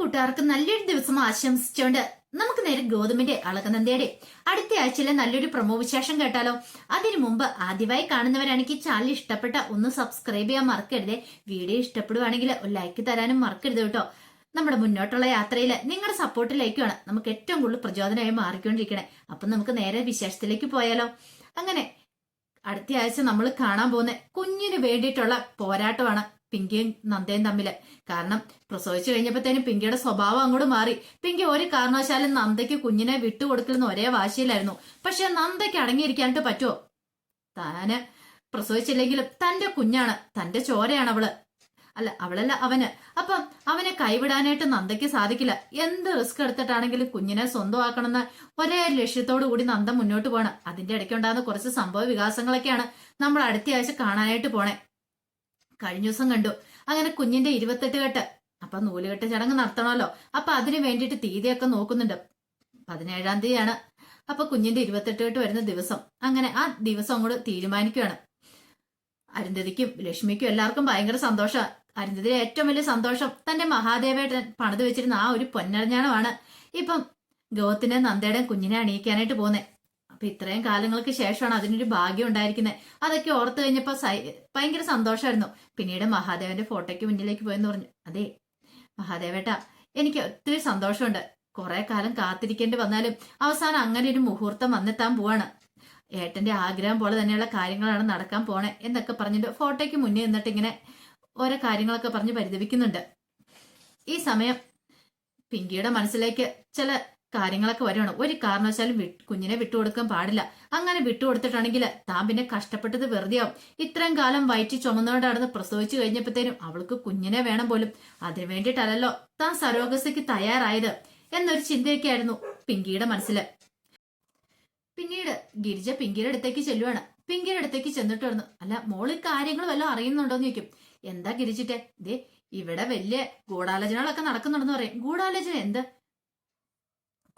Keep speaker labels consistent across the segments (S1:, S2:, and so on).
S1: കൂട്ടുകാർക്ക് നല്ലൊരു ദിവസം ആശംസിച്ചുകൊണ്ട് നമുക്ക് നേരെ ഗോതമ്പിന്റെ അളകനന്ദയുടെ. അടുത്ത ആഴ്ചയിലെ നല്ലൊരു പ്രമോ വിശേഷം കേട്ടാലോ? അതിനു മുമ്പ് ആദ്യമായി കാണുന്നവരാണെങ്കിൽ ചാനൽ ഇഷ്ടപ്പെട്ട ഒന്ന് സബ്സ്ക്രൈബ് ചെയ്യാൻ മറക്കരുത്. വീഡിയോ ഇഷ്ടപ്പെടുവാണെങ്കിൽ ഒരു ലൈക്ക് തരാനും മറക്കരുത് കേട്ടോ. നമ്മുടെ മുന്നോട്ടുള്ള യാത്രയിൽ നിങ്ങളുടെ സപ്പോർട്ടിലേക്കുമാണ് നമുക്ക് ഏറ്റവും കൂടുതൽ പ്രചോദനമായി മാറിക്കൊണ്ടിരിക്കണേ. അപ്പൊ നമുക്ക് നേരെ വിശേഷത്തിലേക്ക് പോയാലോ? അങ്ങനെ അടുത്ത ആഴ്ച നമ്മൾ കാണാൻ പോകുന്ന കുഞ്ഞിന് വേണ്ടിയിട്ടുള്ള പോരാട്ടമാണ് പിങ്കിയും നന്ദയും തമ്മിൽ കാരണം പ്രസവിച്ചു കഴിഞ്ഞപ്പോഴത്തേനും പിങ്കിയുടെ സ്വഭാവം അങ്ങോട്ട് മാറി. പിങ്കി ഒരു കാരണവശാലും നന്ദയ്ക്ക് കുഞ്ഞിനെ വിട്ടുകൊടുക്കലെന്ന് ഒരേ വാശിയിലായിരുന്നു. പക്ഷെ നന്ദയ്ക്ക് അടങ്ങിയിരിക്കാനായിട്ട് പറ്റുമോ? താന് പ്രസവിച്ചില്ലെങ്കിലും തന്റെ കുഞ്ഞാണ്. തന്റെ ചോരയാണ് അവൾ. അല്ല അവളല്ല അവന്. അപ്പം അവനെ കൈവിടാനായിട്ട് നന്ദയ്ക്ക് സാധിക്കില്ല. എന്ത് റിസ്ക് എടുത്തിട്ടാണെങ്കിലും കുഞ്ഞിനെ സ്വന്തമാക്കണമെന്ന് ഒരേ ലക്ഷ്യത്തോടു കൂടി നന്ദ മുന്നോട്ട് പോകണം അതിന്റെ ഇടയ്ക്കുണ്ടാകുന്ന കുറച്ച് സംഭവ വികാസങ്ങളൊക്കെയാണ് നമ്മൾ അടുത്ത ആഴ്ച കാണാനായിട്ട് പോണേ. കഴിഞ്ഞ ദിവസം കണ്ടു. അങ്ങനെ കുഞ്ഞിന്റെ ഇരുപത്തെട്ട് കെട്ട്. അപ്പൊ നൂലുകെട്ട് ചടങ്ങ് നടത്തണമല്ലോ. അപ്പൊ അതിനു വേണ്ടിയിട്ട് തീയതിയൊക്കെ നോക്കുന്നുണ്ട്. പതിനേഴാം തീയതിയാണ്. അപ്പൊ കുഞ്ഞിന്റെ ഇരുപത്തെട്ട് കെട്ട് വരുന്ന ദിവസം. അങ്ങനെ ആ ദിവസം അങ്ങോട്ട് തീരുമാനിക്കുകയാണ്. അരുന്ധതിക്കും ലക്ഷ്മിക്കും എല്ലാവർക്കും ഭയങ്കര സന്തോഷമാണ് അരുന്ധതിയുടെ ഏറ്റവും വലിയ സന്തോഷം തന്റെ മഹാദേവേട്ടൻ പണിത് വെച്ചിരുന്ന ആ ഒരു പൊന്നരഞ്ഞാണമാണ്. ഇപ്പം ഗോത്തിനെ നന്ദയുടെ കുഞ്ഞിനെ അണിയിക്കാനായിട്ട് പോകുന്നത് അപ്പൊ ഇത്രയും കാലങ്ങൾക്ക് ശേഷമാണ് അതിനൊരു ഭാഗ്യം ഉണ്ടായിരിക്കുന്നത്. അതൊക്കെ ഓർത്തു കഴിഞ്ഞപ്പോ സൈ- ഭയങ്കര സന്തോഷമായിരുന്നു പിന്നീട് മഹാദേവന്റെ ഫോട്ടോയ്ക്ക് മുന്നിലേക്ക് പോയെന്ന് പറഞ്ഞു. അതെ മഹാദേവേട്ട എനിക്ക് ഒത്തിരി സന്തോഷമുണ്ട്. കുറെ കാലം കാത്തിരിക്കേണ്ടി വന്നാലും അവസാനം അങ്ങനെ ഒരു മുഹൂർത്തം വന്നെത്താൻ പോവാണ്. ഏട്ടന്റെ ആഗ്രഹം പോലെ തന്നെയുള്ള കാര്യങ്ങളാണ് നടക്കാൻ പോണേ എന്നൊക്കെ പറഞ്ഞിട്ട് ഫോട്ടോയ്ക്ക് മുന്നേ നിന്നിട്ട് ഇങ്ങനെ ഓരോ കാര്യങ്ങളൊക്കെ പറഞ്ഞ് പരിതപിക്കുന്നുണ്ട്. ഈ സമയം പിങ്കിയുടെ മനസ്സിലേക്ക് ചില കാര്യങ്ങളൊക്കെ വരുവാണ് ഒരു കാരണവശാലും കുഞ്ഞിനെ വിട്ടുകൊടുക്കാൻ പാടില്ല. അങ്ങനെ വിട്ടുകൊടുത്തിട്ടാണെങ്കിൽ താൻ പിന്നെ കഷ്ടപ്പെട്ടത് വെറുതെയാവും. ഇത്രയും കാലം വയറ്റി ചുമന്നോണ്ട് നടന്ന് പ്രസവിച്ചു കഴിഞ്ഞപ്പോഴത്തേനും അവൾക്ക് കുഞ്ഞിനെ വേണം പോലും. അതിനു വേണ്ടിയിട്ടല്ലല്ലോ താൻ സരോഗസിക്ക് തയ്യാറായത് എന്നൊരു ചിന്തയൊക്കെയായിരുന്നു പിങ്കിയുടെ മനസ്സിൽ. പിന്നീട് ഗിരിജ പിങ്കിയുടെ അടുത്തേക്ക് ചെല്ലുവാണ്. പിങ്കിയുടെ അടുത്തേക്ക് ചെന്നിട്ട് പറഞ്ഞു അല്ല മോൾ കാര്യങ്ങൾ വല്ലതും അറിയുന്നുണ്ടോന്ന് ചോദിക്കും. എന്താ ഗിരിച്ചിട്ടെ ദേ ഇവിടെ വലിയ ഗൂഢാലോചനകളൊക്കെ നടക്കുന്നുണ്ടെന്ന് പറയും. ഗൂഢാലോചന എന്ത്?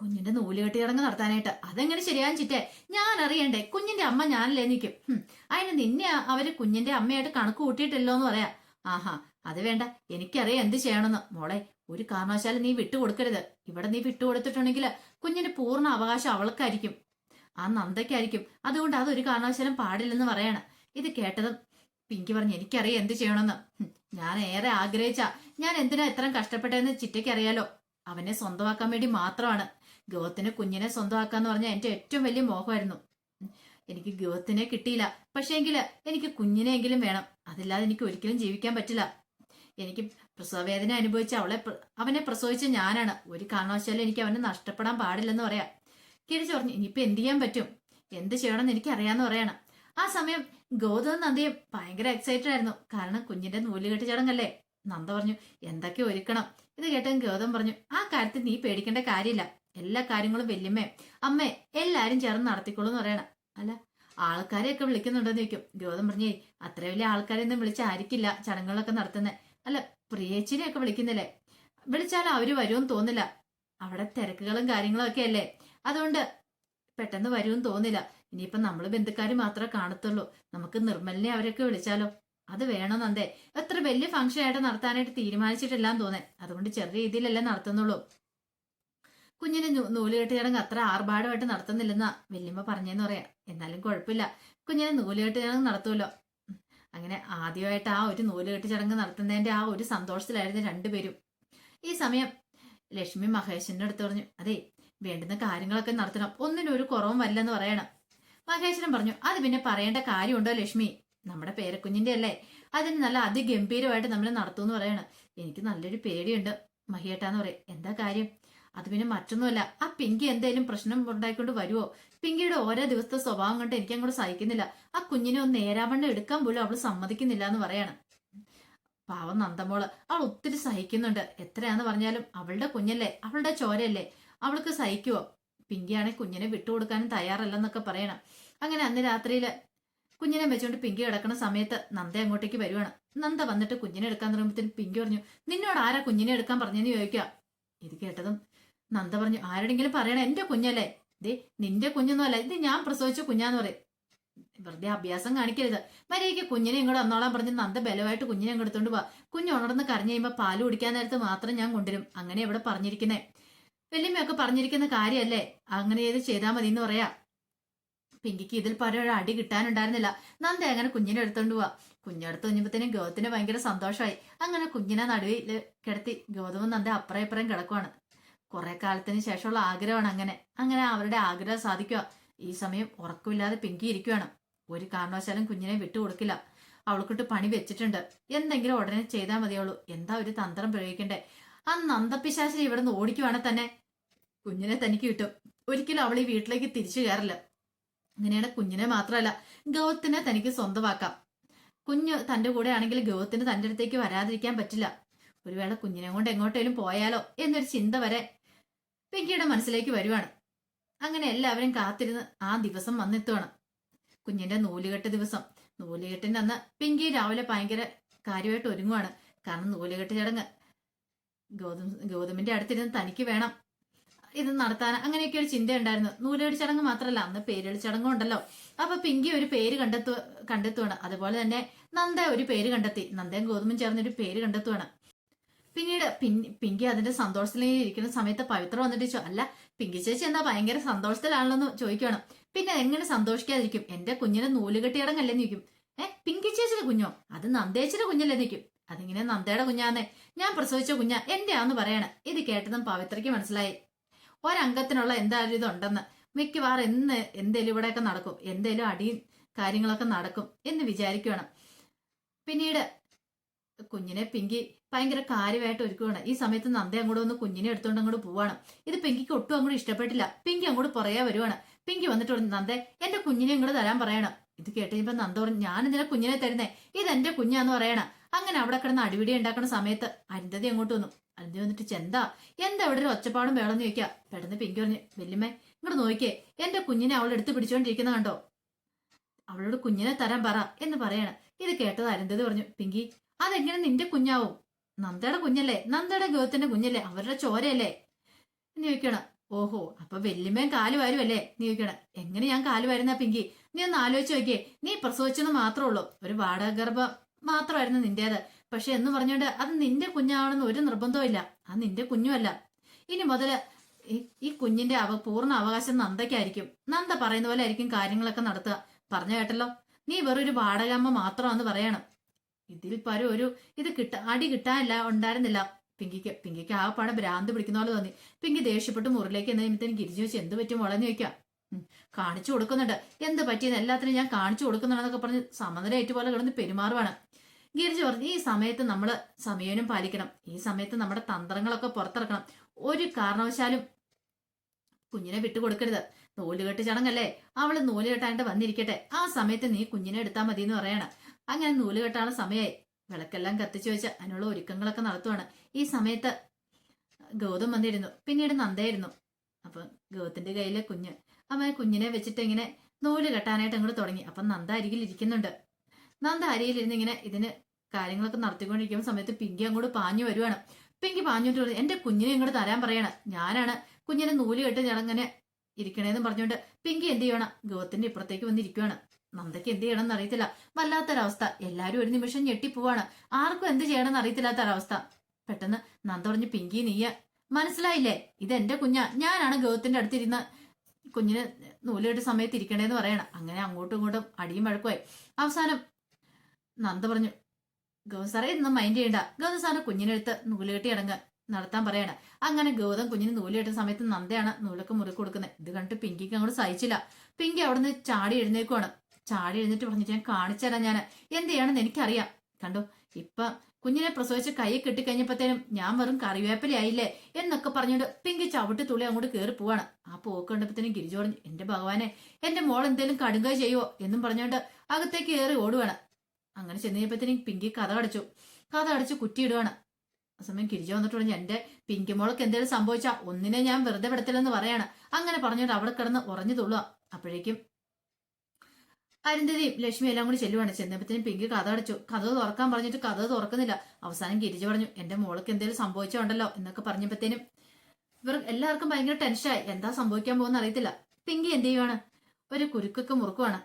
S1: കുഞ്ഞിന്റെ നൂലുകെട്ടി ചടങ്ങ് നടത്താനായിട്ട്. അതെങ്ങനെ ശരിയാൻ ചിറ്റേ? ഞാൻ അറിയണ്ടേ കുഞ്ഞിന്റെ അമ്മ ഞാനല്ലേ നിൽക്കും അതിന് നിന്നെ അവർ കുഞ്ഞിന്റെ അമ്മയായിട്ട് കണക്ക് കൂട്ടിയിട്ടല്ലോ എന്ന് പറയാ. ആഹാ അത് വേണ്ട. എനിക്കറിയാം എന്ത് ചെയ്യണമെന്ന്. മോളെ ഒരു കാരണവശാലും നീ വിട്ടുകൊടുക്കരുത്. ഇവിടെ നീ വിട്ടുകൊടുത്തിട്ടുണ്ടെങ്കിൽ കുഞ്ഞിന്റെ പൂർണ അവകാശം അവൾക്കായിരിക്കും. ആ നന്ദയ്ക്കായിരിക്കും. അതുകൊണ്ട് അതൊരു കാരണവശാലും പാടില്ലെന്ന് പറയാണ്. ഇത് കേട്ടതും പിങ്കി പറഞ്ഞു എനിക്കറിയാം എന്ത് ചെയ്യണമെന്ന്. ഞാൻ ഏറെ ആഗ്രഹിച്ച. ഞാൻ എന്തിനാ ഇത്രയും കഷ്ടപ്പെട്ടതെന്ന് ചിറ്റയ്ക്ക് അറിയാലോ. അവനെ സ്വന്തമാക്കാൻ വേണ്ടി മാത്രമാണ്. ഗോത്തിന് കുഞ്ഞിനെ സ്വന്തമാക്കാന്ന് പറഞ്ഞാൽ എന്റെ ഏറ്റവും വലിയ മോഹമായിരുന്നു. എനിക്ക് ഗോത്തിനെ കിട്ടിയില്ല. പക്ഷേങ്കിൽ എനിക്ക് കുഞ്ഞിനെങ്കിലും വേണം. അതില്ലാതെ എനിക്ക് ഒരിക്കലും ജീവിക്കാൻ പറ്റില്ല. എനിക്ക് പ്രസവവേദന അനുഭവിച്ച അവളെ അവനെ പ്രസവിച്ച ഞാനാണ്. ഒരു കാരണവശാലും എനിക്ക് അവനെ നഷ്ടപ്പെടാൻ പാടില്ലെന്ന് പറയാം. കിഴിച്ചു പറഞ്ഞു ഇനിയിപ്പോ എന്ത് ചെയ്യാൻ പറ്റും? എന്ത് ചെയ്യണമെന്ന് എനിക്ക് അറിയാന്ന് പറയണം. ആ സമയം ഗൗതം നന്ദയും ഭയങ്കര എക്സൈറ്റഡ് ആയിരുന്നു. കാരണം കുഞ്ഞിന്റെ നൂലുകെട്ട് ചടങ്ങല്ലേ നന്ദ പറഞ്ഞു എന്തൊക്കെ ഒരുക്കണം? ഇത് കേട്ടും ഗൗതം പറഞ്ഞു ആ കാര്യത്തിൽ നീ പേടിക്കേണ്ട കാര്യമില്ല. എല്ലാ കാര്യങ്ങളും വല്യമ്മേ അമ്മേ എല്ലാരും ചേർന്ന് നടത്തിക്കോളൂ എന്ന് പറയണം. അല്ല ആൾക്കാരെയൊക്കെ വിളിക്കുന്നുണ്ടെന്ന് ചോദിക്കും. ഗൗതം പറഞ്ഞേ അത്ര വലിയ ആൾക്കാരെയൊന്നും വിളിച്ചായിരിക്കില്ല ചടങ്ങുകളൊക്കെ നടത്തുന്നത് അല്ല പ്രിയച്ചിനെയൊക്കെ വിളിക്കുന്നില്ലേ? വിളിച്ചാൽ അവർ വരുമെന്ന് തോന്നില്ല. അവിടെ തിരക്കുകളും കാര്യങ്ങളും ഒക്കെ അല്ലേ? അതുകൊണ്ട് പെട്ടെന്ന് വരുമെന്ന് തോന്നില്ല. ഇനിയിപ്പം നമ്മൾ ബന്ധുക്കാർ മാത്രമേ കാണത്തുള്ളൂ. നമുക്ക് നിർമ്മലിനെ അവരൊക്കെ വിളിച്ചാലോ? അത് വേണം നന്ദേ? എത്ര വലിയ ഫംഗ്ഷൻ ആയിട്ട് നടത്താനായിട്ട് തീരുമാനിച്ചിട്ടില്ലാന്ന് തോന്നേ. അതുകൊണ്ട് ചെറിയ രീതിയിലല്ലേ നടത്തുന്നുള്ളൂ. കുഞ്ഞിന് നൂൽ നൂലുകെട്ട് ചടങ്ങ് അത്ര ആർഭാടമായിട്ട് നടത്തുന്നില്ലെന്നാ വല്യമ്മ പറഞ്ഞെന്ന് പറയാം. എന്നാലും കുഴപ്പമില്ല. കുഞ്ഞിന് നൂലുകെട്ട് ചടങ്ങ് നടത്തുമല്ലോ. അങ്ങനെ ആദ്യമായിട്ട് ആ ഒരു നൂലുകെട്ട് ചടങ്ങ് നടത്തുന്നതിന്റെ ആ ഒരു സന്തോഷത്തിലായിരുന്നു രണ്ടുപേരും. ഈ സമയം ലക്ഷ്മി മഹേഷിന്റെ അടുത്ത് പറഞ്ഞു അതെ വേണ്ടുന്ന കാര്യങ്ങളൊക്കെ നടത്തണം. ഒന്നിനും ഒരു കുറവും വല്ലെന്ന് പറയണം. മഹേശ്വരൻ പറഞ്ഞു അത് പിന്നെ പറയേണ്ട കാര്യമുണ്ടോ ലക്ഷ്മി? നമ്മുടെ പേരക്കുഞ്ഞിന്റെ അല്ലേ? അതിന് നല്ല അതിഗംഭീരമായിട്ട് നമ്മൾ നടത്തുമെന്ന് പറയണം. എനിക്ക് നല്ലൊരു പേടിയുണ്ട് മഹിയേട്ടാന്ന് പറയും. എന്താ കാര്യം? അത് പിന്നെ മറ്റൊന്നുമല്ല. ആ പിങ്കി എന്തേലും പ്രശ്നം ഉണ്ടായിക്കൊണ്ട് വരുമോ പിങ്കിയുടെ ഓരോ ദിവസത്തെ സ്വഭാവം കൊണ്ട് എനിക്ക് അങ്ങോട്ട് സഹിക്കുന്നില്ല. ആ കുഞ്ഞിനെ ഒന്ന് നേരാവണ്ണം എടുക്കാൻ പോലും അവൾ സമ്മതിക്കുന്നില്ല എന്ന് പറയാണ്. പാവം നന്ദമോൾ. അവൾ ഒത്തിരി സഹിക്കുന്നുണ്ട്. എത്രയാന്ന് പറഞ്ഞാലും അവളുടെ കുഞ്ഞല്ലേ? അവളുടെ ചോരയല്ലേ? അവൾക്ക് സഹിക്കുവോ? പിങ്കിയാണെങ്കിൽ കുഞ്ഞിനെ വിട്ടുകൊടുക്കാനും തയ്യാറല്ലെന്നൊക്കെ പറയണം. അങ്ങനെ അന്ന് രാത്രിയിൽ കുഞ്ഞിനെ വെച്ചുകൊണ്ട് പിങ്കി കിടക്കുന്ന സമയത്ത് നന്ദ അങ്ങോട്ടേക്ക് വരുവാണ്. നന്ദ വന്നിട്ട് കുഞ്ഞിനെ എടുക്കാൻ തുടങ്ങുമ്പോഴത്തേക്കും പിങ്കി പറഞ്ഞു നിന്നോട് ആരാ കുഞ്ഞിനെ എടുക്കാൻ പറഞ്ഞെന്ന് ചോദിക്കുക ഇത് കേട്ടതും നന്ദ പറഞ്ഞു ആരോടെങ്കിലും പറയണ എന്റെ കുഞ്ഞല്ലേ? ദേ നിന്റെ കുഞ്ഞൊന്നും അല്ല ഇത് ഞാൻ പ്രസവിച്ച കുഞ്ഞാന്ന് പറയും. വെറുതെ അഭ്യാസം കാണിക്കരുത്. മര്യാദയ്ക്ക് കുഞ്ഞിനെ ഇങ്ങോട്ട് വന്നോളാൻ പറഞ്ഞ് നന്ദ ബലമായിട്ട് കുഞ്ഞിനെ എടുത്തോണ്ട് പോവാ. കുഞ്ഞ് ഉണർന്ന് കരഞ്ഞു കഴിയുമ്പോൾ പാൽ കുടിക്കാൻ നേരത്ത് മാത്രം ഞാൻ കൊണ്ടുവരും. അങ്ങനെ ഇവിടെ പറഞ്ഞിരിക്കുന്നേ. വല്യമ്മയൊക്കെ പറഞ്ഞിരിക്കുന്ന കാര്യമല്ലേ അങ്ങനെ ചെയ്ത് ചെയ്താൽ മതി എന്ന് പറയാ. പിങ്കിക്ക് ഇതിൽ പല ഒരു അടി കിട്ടാനുണ്ടായിരുന്നില്ല. നന്ദ അങ്ങനെ കുഞ്ഞിനെ എടുത്തോണ്ട് പോവാ. കുഞ്ഞെടുത്ത് കഴിഞ്ഞപ്പോഴത്തേനും ഗൗതത്തിന് ഭയങ്കര സന്തോഷമായി. അങ്ങനെ കുഞ്ഞിനെ നടുവിൽ കിടത്തി ഗൗതവും നന്ദ അപ്പുറം ഇപ്പുറം കിടക്കുവാണ്. കുറെ കാലത്തിന് ശേഷമുള്ള ആഗ്രഹമാണ് അങ്ങനെ. അങ്ങനെ അവരുടെ ആഗ്രഹം സാധിക്കുക. ഈ സമയം ഉറക്കമില്ലാതെ പിങ്കി ഇരിക്കുവാണ് ഒരു കാരണവശാലും കുഞ്ഞിനെ വിട്ടുകൊടുക്കില്ല. അവൾക്കിട്ട് പണി വെച്ചിട്ടുണ്ട്. എന്തെങ്കിലും ഉടനെ ചെയ്താൽ മതിയുള്ളൂ എന്താ ഒരു തന്ത്രം പ്രയോഗിക്കണ്ടേ? ആ നന്ദപ്പിശാശിനെ ഇവിടെ നിന്ന് ഓടിക്കുവാണെങ്കിൽ തന്നെ കുഞ്ഞിനെ തനിക്ക് കിട്ടും. ഒരിക്കലും അവൾ ഈ വീട്ടിലേക്ക് തിരിച്ചു കയറില്ല. അങ്ങനെയാണ് കുഞ്ഞിനെ മാത്രമല്ല ഗൗത്തിനെ തനിക്ക് സ്വന്തമാക്കാം. കുഞ്ഞ് തന്റെ കൂടെ ആണെങ്കിൽ ഗൗത്തിന് തന്റെ അടുത്തേക്ക് വരാതിരിക്കാൻ പറ്റില്ല. ഒരുവേള കുഞ്ഞിനെ കൊണ്ട് എങ്ങോട്ടേലും പോയാലോ എന്നൊരു ചിന്ത വരെ പിങ്കിയുടെ മനസ്സിലേക്ക് വരുവാണ്. അങ്ങനെ എല്ലാവരും കാത്തിരുന്ന് ആ ദിവസം വന്നെത്തുവാണ്. കുഞ്ഞിന്റെ നൂലുകെട്ട് ദിവസം. നൂലുകെട്ടിന്റെ അന്ന് പിങ്കി രാവിലെ ഭയങ്കര കാര്യമായിട്ട് ഒരുങ്ങുവാണ്. കാരണം നൂലുകെട്ട് ചടങ്ങ്. ഗോതം ഗോതമ്പിന്റെ അടുത്തിരുന്ന് തനിക്ക് വേണം ഇത് നടത്താൻ. അങ്ങനെയൊക്കെ ഒരു ചിന്ത ഉണ്ടായിരുന്നു. നൂലുകെട്ട് ചടങ്ങ് മാത്രമല്ല അന്ന് പേരുകൾ ചടങ്ങും ഉണ്ടല്ലോ. അപ്പൊ പിങ്കി ഒരു പേര് കണ്ടെത്തു കണ്ടെത്തുവാണ്. അതുപോലെ തന്നെ നന്ദ ഒരു പേര് കണ്ടെത്തി. നന്ദയും ഗോതമ്പും ചേർന്ന് ഒരു പേര് കണ്ടെത്തുവാണ്. പിന്നീട് പിൻ- പിങ്കി അതിന്റെ സന്തോഷത്തിലേക്ക് ഇരിക്കുന്ന സമയത്ത് പവിത്ര വന്നിട്ട് ചോ അല്ല പിങ്കി ചേച്ചി എന്താ ഭയങ്കര സന്തോഷത്തിലാണല്ലോ ചോദിക്കണം പിന്നെ എങ്ങനെ സന്തോഷിക്കാതിരിക്കും? എന്റെ കുഞ്ഞിനെ നൂലുകെട്ടിയടങ്ങല്ലേ നിൽക്കും ഏ പിങ്കി ചേച്ചിയുടെ കുഞ്ഞോ? അത് നന്ദേച്ചിയുടെ കുഞ്ഞല്ലേ നിൽക്കും അതിങ്ങനെ നന്ദയുടെ കുഞ്ഞാന്നേ. ഞാൻ പ്രസവിച്ച കുഞ്ഞ എന്റെ ആന്ന് പറയാണ്. ഇത് കേട്ടതും പവിത്രയ്ക്ക് മനസ്സിലായി. ഒരംഗത്തിനുള്ള എന്തായാലും ഇതുണ്ടെന്ന്. മിക്കവാറും എന്ന് എന്തേലും ഇവിടെയൊക്കെ നടക്കും. എന്തേലും അടിയും കാര്യങ്ങളൊക്കെ നടക്കും എന്ന് വിചാരിക്കണം പിന്നീട് കുഞ്ഞിനെ പിങ്കി ഭയങ്കര കാര്യമായിട്ട് ഒരുക്കുകയാണ് ഈ സമയത്ത് നന്ദ അങ്ങോട്ട് വന്ന് കുഞ്ഞിനെ എടുത്തുകൊണ്ട് അങ്ങോട്ട് പോവാണ്. ഇത് പിങ്കിക്ക് ഒട്ടും അങ്ങോട്ട് ഇഷ്ടപ്പെട്ടില്ല. പിങ്കി അങ്ങോട്ട് പുറകെ വരുവാണ്. പിങ്കി വന്നിട്ട് പറഞ്ഞു നന്ദേ എന്റെ കുഞ്ഞിനെ ഇങ്ങോട്ട് തരാൻ പറയണം. ഇത് കേട്ട് കഴിയുമ്പോ നന്ദ പറഞ്ഞു ഞാൻ ഇതിനെ കുഞ്ഞിനെ തരുന്നേ. ഇത് എന്റെ കുഞ്ഞാന്ന് പറയണം. അങ്ങനെ അവിടെ കിടന്ന് അടിപിടി ഉണ്ടാക്കുന്ന സമയത്ത് അരുന്ധതി അങ്ങോട്ട് വന്നു. അരുന്ധതി വന്നിട്ട് ചെന്താ? എന്താ അവിടെ ഒരു ഒച്ചപ്പാടും വേണമെന്ന് ചോദിക്കുക പെട്ടെന്ന് പിങ്കി പറഞ്ഞു വല്യമ്മേ ഇങ്ങോട്ട് നോക്കിയേ. എന്റെ കുഞ്ഞിനെ അവൾ എടുത്ത് പിടിച്ചോണ്ടിരിക്കുന്ന കണ്ടോ? അവളോട് കുഞ്ഞിനെ തരാൻ പറ എന്ന് പറയണം. ഇത് കേട്ടത് അരുന്ധതി പറഞ്ഞു പിങ്കി അതെങ്ങനെ നിന്റെ കുഞ്ഞാവും? നന്ദയുടെ കുഞ്ഞല്ലേ? നന്ദയുടെ ഗൃഹത്തിന്റെ കുഞ്ഞല്ലേ? അവരുടെ ചോരയല്ലേ? നീ ചോദിക്കണം ഓഹോ അപ്പൊ വെല്ലുമേൻ കാൽ വരുമല്ലേ നീ ചോദിക്കണം എങ്ങനെ ഞാൻ കാൽ വരുന്ന പിങ്കി? നീ ഒന്ന് ആലോചിച്ച് നോക്കിയേ. നീ പ്രസവിച്ചെന്ന് മാത്രമേ ഉള്ളൂ. ഒരു വാടക ഗർഭം മാത്രമായിരുന്നു നിന്റേത്. പക്ഷെ എന്ന് പറഞ്ഞോണ്ട് അത് നിന്റെ കുഞ്ഞാണെന്ന് ഒരു നിർബന്ധവും ഇല്ല. അത് നിന്റെ കുഞ്ഞുമല്ല. ഇനി മുതൽ ഈ- കുഞ്ഞിന്റെ അവ പൂർണ അവകാശം നന്ദയ്ക്കായിരിക്കും. നന്ദ പറയുന്ന പോലെ ആയിരിക്കും കാര്യങ്ങളൊക്കെ നടത്തുക. പറഞ്ഞു കേട്ടല്ലോ? നീ വെറൊരു വാടകമ്മ മാത്രമാണെന്ന് പറയണം. ഇതിൽ പരം ഒരു ഇത് കിട്ട അടി കിട്ടാനില്ല ഉണ്ടായിരുന്നില്ല. പിങ്കിക്ക് പിങ്കിക്ക് ആ പടം ഭ്രാന്ത് പിടിക്കുന്ന പോലെ തോന്നി. പിങ്കി ദേഷ്യപ്പെട്ട് മുറിലേക്ക് എന്ന നിമിത്തം ഗിരിജു വെച്ച് എന്ത് പറ്റി മുളഞ്ഞു വെക്കാം കാണിച്ചു കൊടുക്കുന്നുണ്ട്. എന്ത് പറ്റിയെന്ന് എല്ലാത്തിനും ഞാൻ കാണിച്ചു കൊടുക്കുന്നുണ്ടെന്നൊക്കെ പറഞ്ഞ് സമനിലേറ്റ് പോലെ കിടന്ന് പെരുമാറുവാണ്. ഗിരിജു പറഞ്ഞു ഈ സമയത്ത് നമ്മൾ സമയനും പാലിക്കണം. ഈ സമയത്ത് നമ്മുടെ തന്ത്രങ്ങളൊക്കെ പുറത്തിറക്കണം. ഒരു കാരണവശാലും കുഞ്ഞിനെ വിട്ടുകൊടുക്കരുത് നൂലുകെട്ട് ചടങ്ങല്ലേ? അവൾ നൂൽ കെട്ടാണ്ട് വന്നിരിക്കട്ടെ. ആ സമയത്ത് നീ കുഞ്ഞിനെ എടുത്താൽ മതി എന്ന് പറയണം. അങ്ങനെ നൂൽ കെട്ടാനുള്ള സമയമായി വിളക്കെല്ലാം കത്തിച്ചു വെച്ച് അതിനുള്ള ഒരുക്കങ്ങളൊക്കെ നടത്തുവാണ്. ഈ സമയത്ത് ഗൗതം വന്നിരുന്നു. പിന്നീട് നന്ദയായിരുന്നു. അപ്പൊ ഗൗതത്തിന്റെ കയ്യിലെ കുഞ്ഞ്. അമ്മ കുഞ്ഞിനെ വെച്ചിട്ട് ഇങ്ങനെ നൂൽ കെട്ടാനായിട്ട് അങ്ങോട്ട് തുടങ്ങി. അപ്പൊ നന്ദ അരികിൽ ഇരിക്കുന്നുണ്ട്. നന്ദ അരിയിലിരുന്ന് ഇങ്ങനെ ഇതിന് കാര്യങ്ങളൊക്കെ നടത്തിക്കൊണ്ടിരിക്കുന്ന സമയത്ത് പിങ്കി അങ്ങോട്ട് പാഞ്ഞു വരുവാണ്. പിങ്കി പാഞ്ഞിട്ട് എന്റെ കുഞ്ഞിനെ ഇങ്ങോട്ട് തരാൻ പറയാണ്. ഞാനാണ് കുഞ്ഞിനെ നൂൽ കെട്ട് ഞടങ്ങനെ ഇരിക്കണേന്ന് പറഞ്ഞുകൊണ്ട് പിങ്കി എന്ത് ചെയ്യണം ഗൗതത്തിന്റെ ഇപ്പുറത്തേക്ക് വന്നിരിക്കുവാണ്. നന്ദയ്ക്ക് എന്ത് ചെയ്യണമെന്ന് അറിയത്തില്ല. വല്ലാത്തൊരവസ്ഥ. എല്ലാരും ഒരു നിമിഷം ഞെട്ടിപ്പോവാണ്. ആർക്കും എന്ത് ചെയ്യണമെന്ന് അറിയത്തില്ലാത്തൊരവസ്ഥ. പെട്ടെന്ന് നന്ദ പറഞ്ഞു പിങ്കി നീയ മനസ്സിലായില്ലേ? ഇത് എന്റെ കുഞ്ഞാ. ഞാനാണ് ഗൗതത്തിന്റെ അടുത്തിരുന്ന കുഞ്ഞിന് നൂലിട്ട് സമയത്ത് ഇരിക്കണേന്ന് പറയണം. അങ്ങനെ അങ്ങോട്ടും ഇങ്ങോട്ടും അടിയും വഴക്കുമായി. അവസാനം നന്ദ പറഞ്ഞു ഗൗതം സാറേ ഇന്ന് മൈൻഡ് ചെയ്യണ്ട. ഗൗതം സാറിന് കുഞ്ഞിനെടുത്ത് നൂലുകെട്ടി അടങ്ങ് നടത്താൻ പറയണം. അങ്ങനെ ഗൗതം കുഞ്ഞിന് നൂൽ കെട്ടുന്ന സമയത്ത് നന്ദയാണ് നൂലൊക്കെ മുറുക്കി കൊടുക്കുന്നത്. ഇത് കണ്ടിട്ട് പിങ്കിക്ക് അങ്ങോട്ട് സഹിച്ചില്ല. പിങ്കി അവിടുന്ന് ചാടി എഴുന്നേക്കുവാണ്. ചാടി എഴുന്നേറ്റ് പറഞ്ഞിട്ട് ഞാൻ കാണിച്ചു ഞാൻ എന്ത് ചെയ്യണമെന്ന് എനിക്കറിയാം. കണ്ടോ? ഇപ്പൊ കുഞ്ഞിനെ പ്രസവിച്ച് കൈ കെട്ടിക്കഴിഞ്ഞപ്പോഴത്തേനും ഞാൻ വെറും കറിവേപ്പിലയായില്ലേ എന്നൊക്കെ പറഞ്ഞുകൊണ്ട് പിങ്കി ചവിട്ടി തുള്ളി അങ്ങോട്ട് കയറി പോവാണ്. ആ പോക്ക് കണ്ടപ്പോഴത്തേനും ഗിരിജു പറഞ്ഞു എന്റെ ഭഗവാനെ എന്റെ മോൾ എന്തേലും കടുങ്ക ചെയ്യുവോ? എന്നും പറഞ്ഞുകൊണ്ട് അകത്തേക്ക് കയറി ഓടുവാണ്. അങ്ങനെ ചെന്ന് പിങ്കി കഥ അടച്ചു. കഥ അടച്ച് കുറ്റിയിടുവാണ്. ആ സമയം ഗിരിജ വന്നിട്ട് പറഞ്ഞു എന്റെ പിങ്കി മോൾക്ക് എന്തേലും സംഭവിച്ചാ ഒന്നിനെ ഞാൻ വെറുതെ വിടത്തില്ലെന്ന് പറയാണ്. അങ്ങനെ പറഞ്ഞുകൊണ്ട് അവിടെ കിടന്ന് ഉറഞ്ഞു തുള്ളുക അപ്പോഴേക്കും അരുന്ധതിയും ലക്ഷ്മി എല്ലാം കൂടി ചെല്ലുവാണ്. ചെന്നപ്പത്തേനും പിങ്കി കഥ അടച്ചു. കഥ തുറക്കാൻ പറഞ്ഞിട്ട് കഥ തുറക്കുന്നില്ല. അവസാനം ഗിരിജ പറഞ്ഞു എന്റെ മോൾക്ക് എന്തെങ്കിലും സംഭവിച്ചോണ്ടല്ലോ? എന്നൊക്കെ പറഞ്ഞപ്പത്തേനും ഇവർ എല്ലാവർക്കും ഭയങ്കര ടെൻഷനായി എന്താ സംഭവിക്കാൻ പോകുന്ന അറിയത്തില്ല. പിങ്കി എന്ത് ചെയ്യുവാണ്? ഒരു കുരുക്കൊക്കെ മുറുക്കുവാണ്.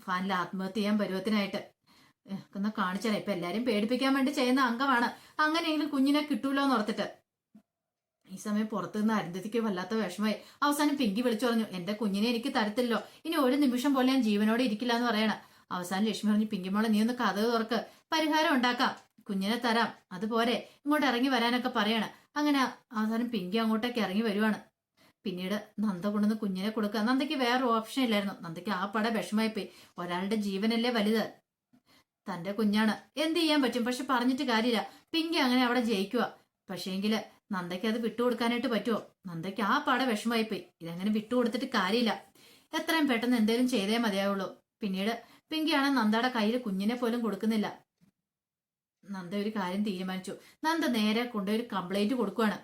S1: ഫാനിൽ ആത്മഹത്യ ചെയ്യാൻ പരുവത്തിനായിട്ട്. ഒന്ന് കാണിച്ചാലേ ഇപ്പൊ എല്ലാരും പേടിപ്പിക്കാൻ വേണ്ടി ചെയ്യുന്ന അംഗമാണ്. അങ്ങനെയെങ്കിലും കുഞ്ഞിനെ കിട്ടൂലോ എന്ന് ഓർത്തിട്ട്. ഈ സമയം പുറത്തുനിന്ന് അരുന്ധതിക്ക് വല്ലാത്ത വിഷമമായി. അവസാനം പിങ്കി വിളിച്ചു പറഞ്ഞു എന്റെ കുഞ്ഞിനെ എനിക്ക് തരത്തില്ലോ. ഇനി ഒരു നിമിഷം പോലെ ഞാൻ ജീവനോടെ ഇരിക്കില്ല എന്ന് പറയണ. അവസാനം ലക്ഷ്മി പറഞ്ഞു പിങ്കിമോളെ നീ ഒന്ന് കഥ തുറക്ക്. പരിഹാരം ഉണ്ടാക്കാം. കുഞ്ഞിനെ തരാം. അതുപോലെ ഇങ്ങോട്ട് ഇറങ്ങി വരാനൊക്കെ പറയണ. അങ്ങനെ അവസാനം പിങ്കി അങ്ങോട്ടേക്ക് ഇറങ്ങി വരുവാണ്. പിന്നീട് നന്ദ കൊണ്ടുവന്ന് കുഞ്ഞിനെ കൊടുക്കുക. നന്ദയ്ക്ക് വേറെ ഓപ്ഷൻ ഇല്ലായിരുന്നു. നന്ദയ്ക്ക് ആ പട വിഷമായി പോയി ഒരാളുടെ ജീവനല്ലേ വലുത്? തന്റെ കുഞ്ഞാണ്. എന്ത് ചെയ്യാൻ പറ്റും? പക്ഷെ പറഞ്ഞിട്ട് കാര്യമില്ല. പിങ്കി അങ്ങനെ അവിടെ ജയിക്കുക പക്ഷേങ്കിൽ നന്ദയ്ക്ക് അത് വിട്ടുകൊടുക്കാനായിട്ട് പറ്റുമോ നന്ദയ്ക്ക് ആ പാടെ വിഷമായി പോയി ഇതങ്ങനെ വിട്ടുകൊടുത്തിട്ട് കാര്യമില്ല. എത്രയും പെട്ടെന്ന് എന്തേലും ചെയ്തേ മതിയാവുള്ളൂ. പിന്നീട് പിങ്കിയാണ് നന്ദയുടെ കയ്യിൽ കുഞ്ഞിനെ പോലും കൊടുക്കുന്നില്ല. നന്ദ ഒരു കാര്യം തീരുമാനിച്ചു. നന്ദ നേരെ കൊണ്ടുപോയി ഒരു കംപ്ലൈന്റ് കൊടുക്കുവാണ്.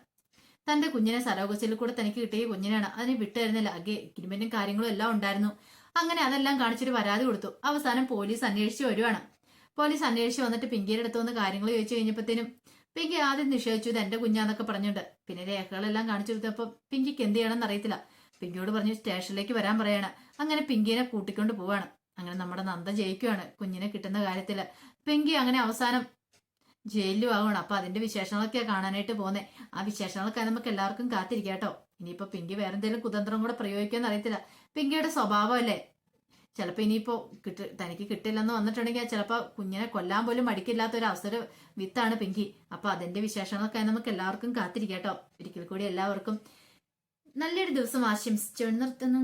S1: തന്റെ കുഞ്ഞിനെ സരോഗസിൽ കൂടെ തനിക്ക് കിട്ടിയ കുഞ്ഞിനാണ്. അതിനെ വിട്ടുതരുന്നില്ല. അগে എഗ്രിമെന്റും കാര്യങ്ങളും എല്ലാം ഉണ്ടായിരുന്നു. അങ്ങനെ അതെല്ലാം കാണിച്ചിട്ട് പരാതി കൊടുത്തു. അവസാനം പോലീസ് അന്വേഷിച്ച് വരുവാണ്. പോലീസ് അന്വേഷിച്ച് വന്നിട്ട് പിങ്കിയുടെ അടുത്ത് വന്ന് കാര്യങ്ങൾ ചോദിച്ചു കഴിഞ്ഞപ്പോഴത്തേനും പിങ്കി ആദ്യം നിഷേധിച്ചു ഇത് എന്റെ കുഞ്ഞാന്നൊക്കെ പറഞ്ഞിട്ട് പിന്നെ രേഖകളെല്ലാം കാണിച്ചു കൊടുത്തപ്പോൾ പിങ്കിക്ക് എന്ത് ചെയ്യണമെന്ന് അറിയത്തില്ല. പിങ്കിയോട് പറഞ്ഞു സ്റ്റേഷനിലേക്ക് വരാൻ പറയാണ്. അങ്ങനെ പിങ്കിനെ കൂട്ടിക്കൊണ്ട് പോവാണ്. അങ്ങനെ നമ്മുടെ നന്ദ ജയിക്കുവാണ്. കുഞ്ഞിനെ കിട്ടുന്ന കാര്യത്തിൽ പിങ്കി അങ്ങനെ അവസാനം ജയിലിലും ആവുകയാണ് അപ്പൊ അതിന്റെ വിശേഷങ്ങളൊക്കെയാ കാണാനായിട്ട് പോകുന്നേ. ആ വിശേഷങ്ങളൊക്കെ നമുക്ക് എല്ലാവർക്കും കാത്തിരിക്കാം കേട്ടോ. ഇനിയിപ്പോ പിങ്കി വേറെന്തെങ്കിലും കുതന്ത്രം കൂടെ പ്രയോഗിക്കുമെന്ന് അറിയത്തില്ല. പിങ്കിയുടെ സ്വഭാവമല്ലേ ചിലപ്പോ ഇനിയിപ്പോ കിട്ട തനിക്ക് കിട്ടില്ലെന്ന് വന്നിട്ടുണ്ടെങ്കിൽ ചിലപ്പോൾ കുഞ്ഞിനെ കൊല്ലാൻ പോലും മടിക്കില്ലാത്ത ഒരു അവസര വിത്താണ് പിങ്കി. അപ്പൊ അതിന്റെ വിശേഷങ്ങളൊക്കെ നമുക്ക് എല്ലാവർക്കും കാത്തിരിക്കാം കേട്ടോ. ഒരിക്കൽ കൂടി എല്ലാവർക്കും നല്ലൊരു ദിവസം ആശംസിച്ചു നിർത്തുന്നു.